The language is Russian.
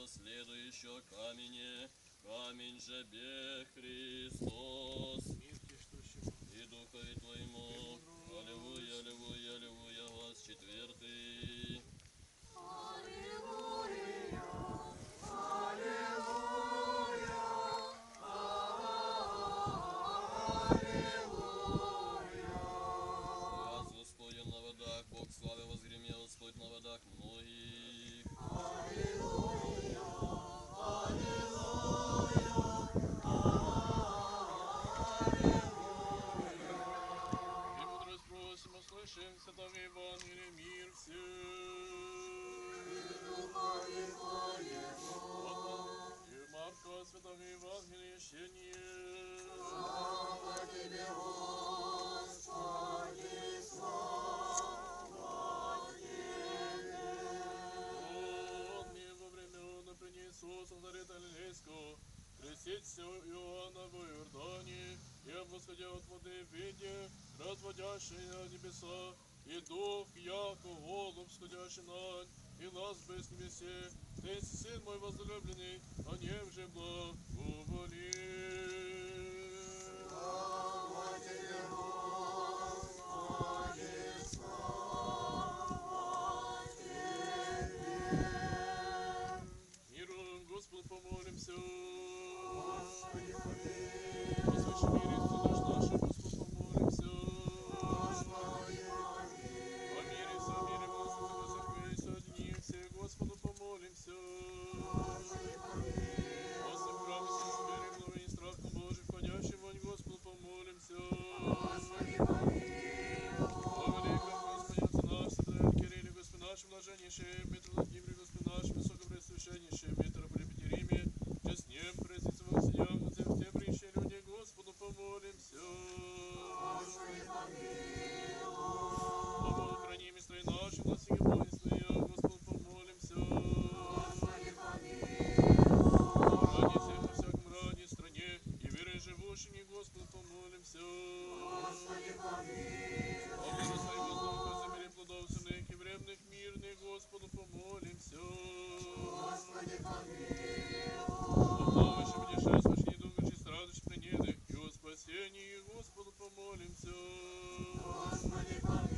последующего каменя, камень же бе Христос. Евангелия чтение. Он мне во времена принесу Солдарита Галилейского, креститься Иоанна в Иордане, и восходя от воды виде, разводящий на небеса, и дух, яко голубь, сходящий на и нас без небесе, ты сын мой возлюбленный, о нем же благоволи. Gemüse, Mittel, Господу помолимся. Господи, помолимся.